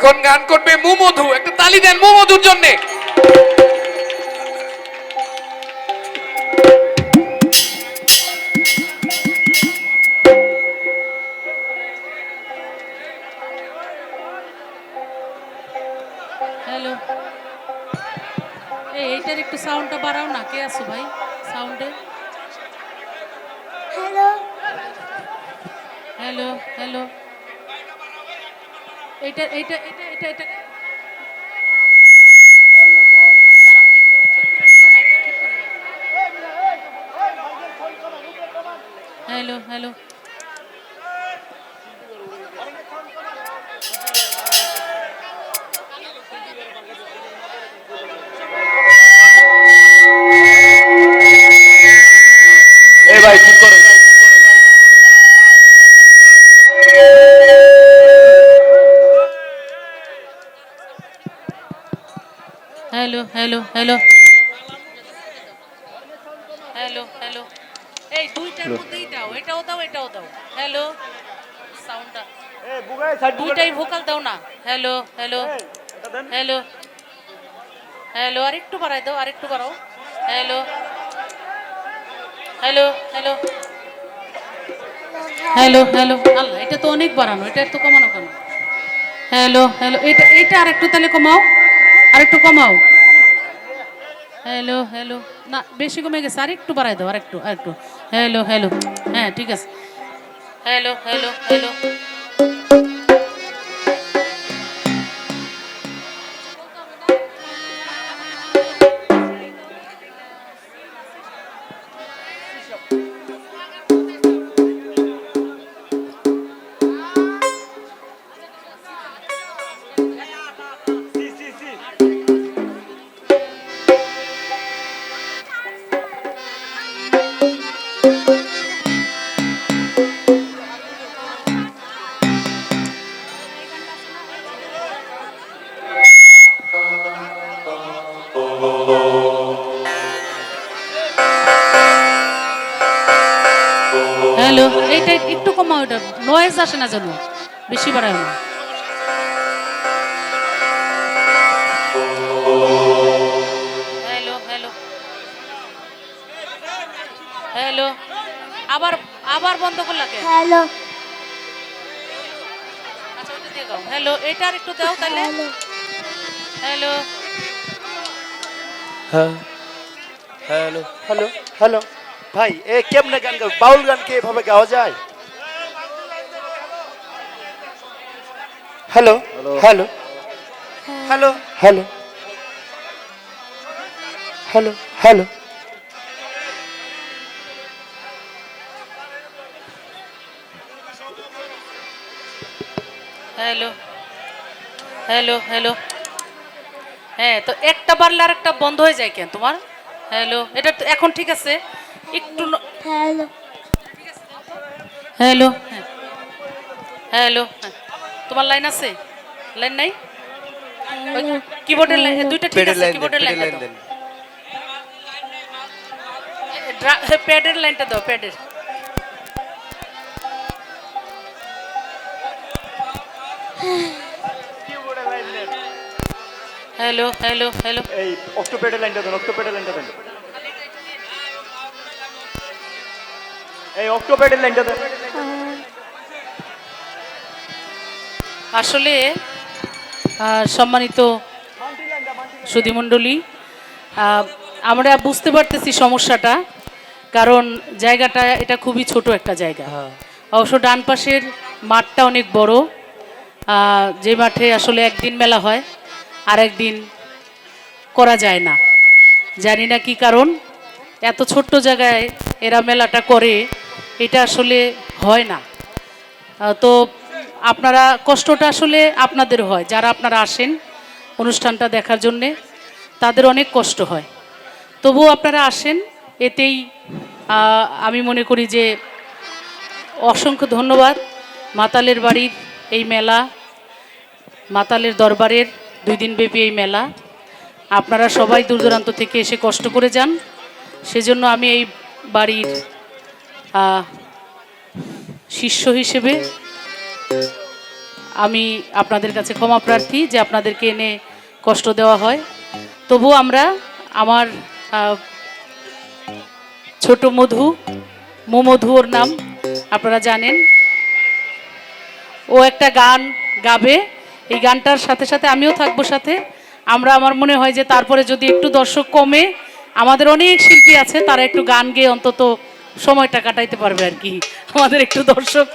এখন গান করবে মুমধু একটা তালি দেন মুমধুর জন্য। এইটা এইটা এটা এটা এটা। Hello hello. Hello hello hello hello hello এই দুইটার মধ্যেই দাও এটাও দাও এটাও দাও। হ্যালো সাউন্ডটা দুইটাই ভোকাল দাও না। হ্যালো হ্যালো হ্যালো হ্যালো আরেকটু বাড়াই দাও আরেকটু বাড়াও। Hello hello hello hello hello আল্লাহ এটা তো অনেক বাড়ানো এটা একটু কমানো কেন? হ্যালো হ্যালো এটা এটা আরেকটু তাহলে কমাও। আরেকটু কমাও। হ্যালো হ্যালো না, বেশি কমে গেছে। আর একটু বাড়াই দাও আরেকটু আরেকটু হ্যালো হ্যালো হ্যাঁ ঠিক আছে। হ্যালো হ্যালো হ্যালো হ্যালো এইটা একটু কমাও এটা নয়েজ আসে না যেন বেশি বাড়ায় না। হ্যালো হ্যালো হ্যালো আবার আবার বন্ধ করলা কে? হ্যালো আচ্ছা ওইটা দিয়ে দাও। হ্যালো এটা আর একটু দাও তাহলে। হ্যালো হ্যালো হ্যাঁ। হ্যালো হ্যালো হ্যালো ভাই এ কেমনে গান গাও? বাউল গান কি এভাবে গাওয়া যায়? Hello hello. Hello. Hello. Hello. Hello hello. Hello. Hello হ্যাঁ তো একটা বারলে আর একটা বন্ধ হয়ে যায় কেন তোমার? হ্যালো এটা তো এখন ঠিক আছে? হ্যালো হ্যালো হ্যাঁ হ্যালো হ্যাঁ তোমার লাইন আছে? লাইন নাই? কিবোর্ডের লাইন দুইটা ঠিক আছে কিবোর্ডের হ্যাঁ, প্যাডের লাইনটা দাও প্যাডের হ্যালো হ্যালো হ্যালো এই অক্টোপেডের লাইনটা দেন অক্টোপেডের লাইনটা দেন। এই অক্টোপেডের লাইনটা দেন আসলে সম্মানিত সুধীমণ্ডলী আমরা বুঝতে পারতেছি সমস্যাটা কারণ জায়গাটা এটা খুবই ছোট একটা জায়গা। অবশ্য ডান পাশের মাঠটা অনেক বড় যে মাঠে আসলে একদিন মেলা হয় আর একদিন করা যায় না। জানি না কি কারণ এত ছোট্ট জায়গায় এরা মেলাটা করে এটা আসলে হয় না। তো আপনারা, কষ্টটা আসলে আপনাদের হয়। যারা আপনারা আসেন অনুষ্ঠানটা দেখার জন্যে, তাদের অনেক কষ্ট হয়। তবুও আপনারা আসেন, এতেই আমি মনে করি যে অসংখ্য ধন্যবাদ। মাতালের বাড়ির এই মেলা, মাতালের দরবারের দুই দিনব্যাপী এই মেলা। আপনারা সবাই দূর দূরান্ত থেকে এসে কষ্ট করে যান। সেজন্য আমি এই বাড়ির শিষ্য হিসেবে আমি আপনাদের কাছে ক্ষমা প্রার্থী যে আপনাদেরকে এনে কষ্ট দেওয়া হয়। তবু আমরা আমার ছোট মধু মোমধু ওর নাম, আপনারা জানেন। ও একটা গান গাবে। এই গানটার সাথে সাথে আমিও থাকব সাথে। আমরা আমার মনে হয় যে তারপরে যদি একটু দর্শক কমে, আমাদের অনেক শিল্পী আছে, তারা একটু গান গেয়ে অন্তত সময়টা কাটাইতে পারবে আর কি। আমাদের একটু দর্শক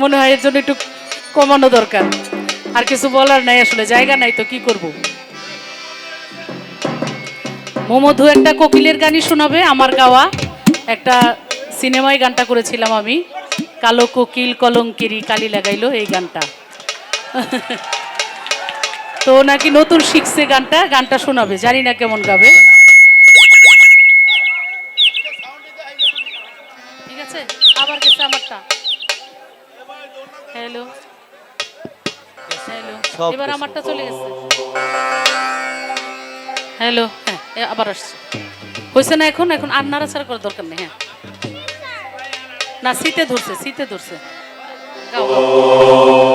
মনে হয় এর জন্য একটু কমানো দরকার। আর কিছু বলার নাই আসলে, জায়গা নাই তো কি করব? মোমধু একটা কোকিলের গানই শোনাবে, আমার গাওয়া একটা সিনেমায় গানটা করেছিলাম আমি। কালো কোকিল কলঙ্কেরি কালি লাগাইলো এই গানটা। তো নাকি নতুন শিখছে গানটা গানটা শোনাবে, জানি না কেমন গাবে। হ্যালো। হ্যালো এবার আমারটা চলে গেছে। হ্যালো হ্যাঁ আবার আসছে। হয়েছে না এখন? এখন আর নাড়াচাড়া করার দরকার নেই হ্যাঁ। না শীতে ধরছে শীতে ধরছে। গাও গাও।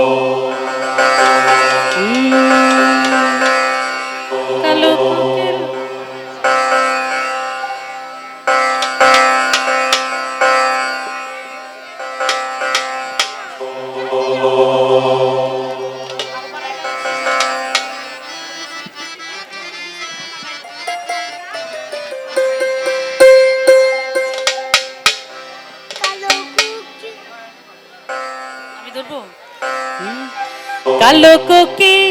কালো কোকিল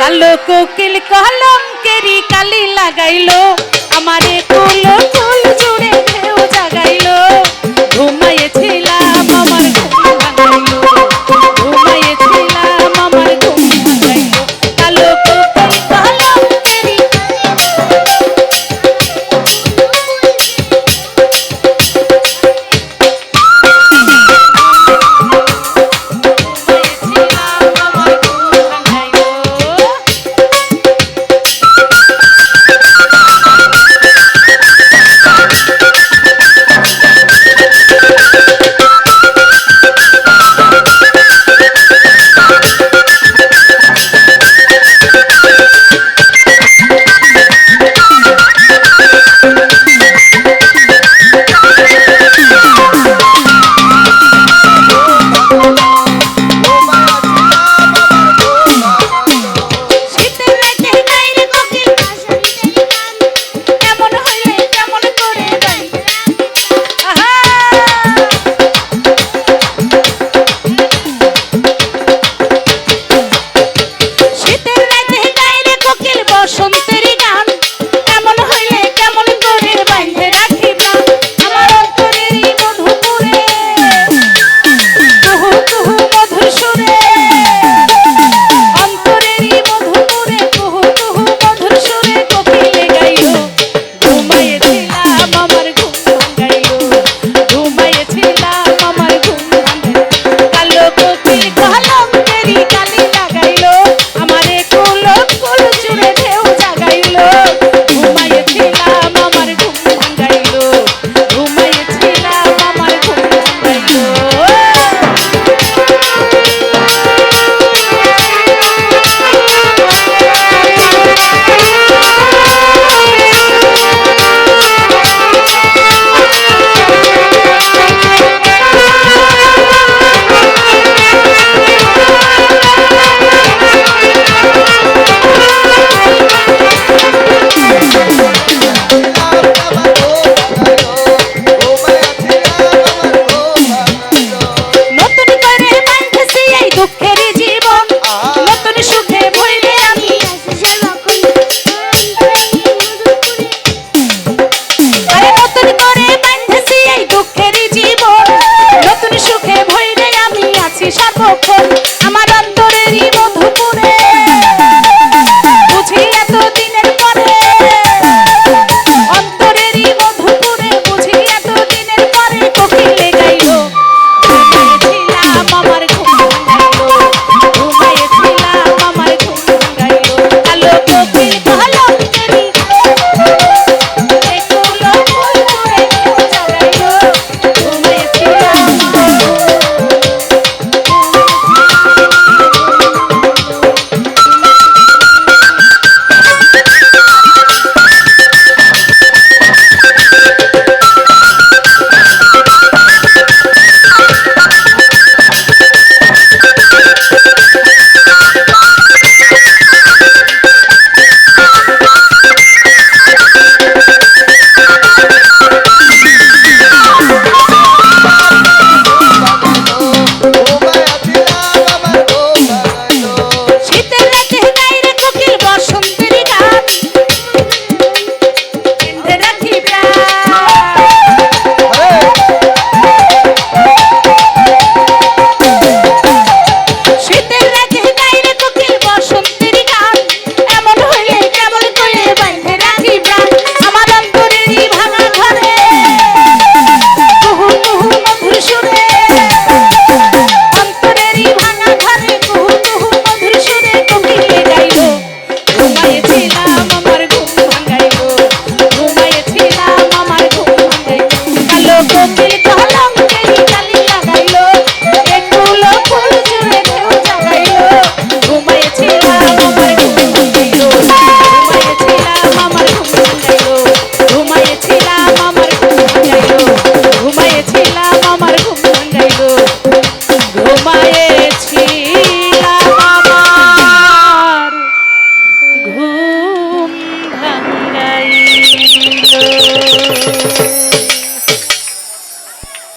কালো কোকিল কলম কেরি কালি লাগাইলো। আমারে কুল